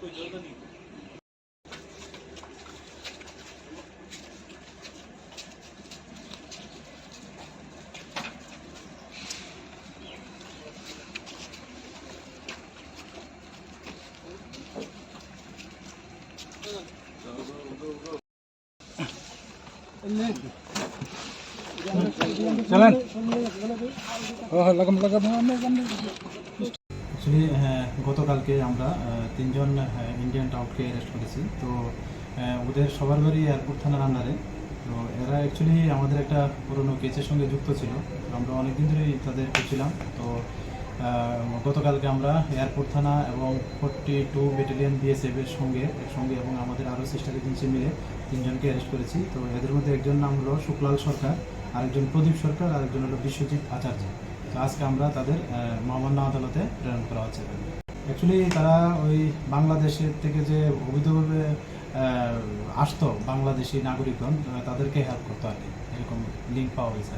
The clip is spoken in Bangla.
कोई जरूरत नहीं গতকালকে আমরা তিনজন ইন্ডিয়ান টাউটকে অ্যারেস্ট করেছি। তো ওদের সবার বাড়ি এয়ারপোর্ট থানার আন্ডারে তো, এরা অ্যাকচুয়ালি আমাদের একটা পুরনো কেসের সঙ্গে যুক্ত ছিল। আমরা অনেক দিন ধরেই তাদের খুঁজছিলাম। তো গতকালকে আমরা এয়ারপোর্ট থানা এবং ফোর্টি টু ব্যাটালিয়ন বিএসএফ এর সঙ্গে, একসঙ্গে এবং আমাদের আরও সিস্টার এজেন্সি মিলে তিনজনকে অ্যারেস্ট করেছি। তো এদের মধ্যে একজন নাম হলো শুক্লাল সরকার, আরেকজন প্রদীপ সরকার, আরেকজন হলো বিশ্বজিৎ আচার্য। তো আজকে আমরা তাদের মহামান্য আদালতে প্রেরণ করা হচ্ছে। অ্যাকচুয়ালি তারা ওই বাংলাদেশের থেকে যে অবৈধভাবে আসতো বাংলাদেশি নাগরিকগণ, তাদেরকে হেল্প করতো আর কি। এরকম লিঙ্ক পাওয়া গেছে।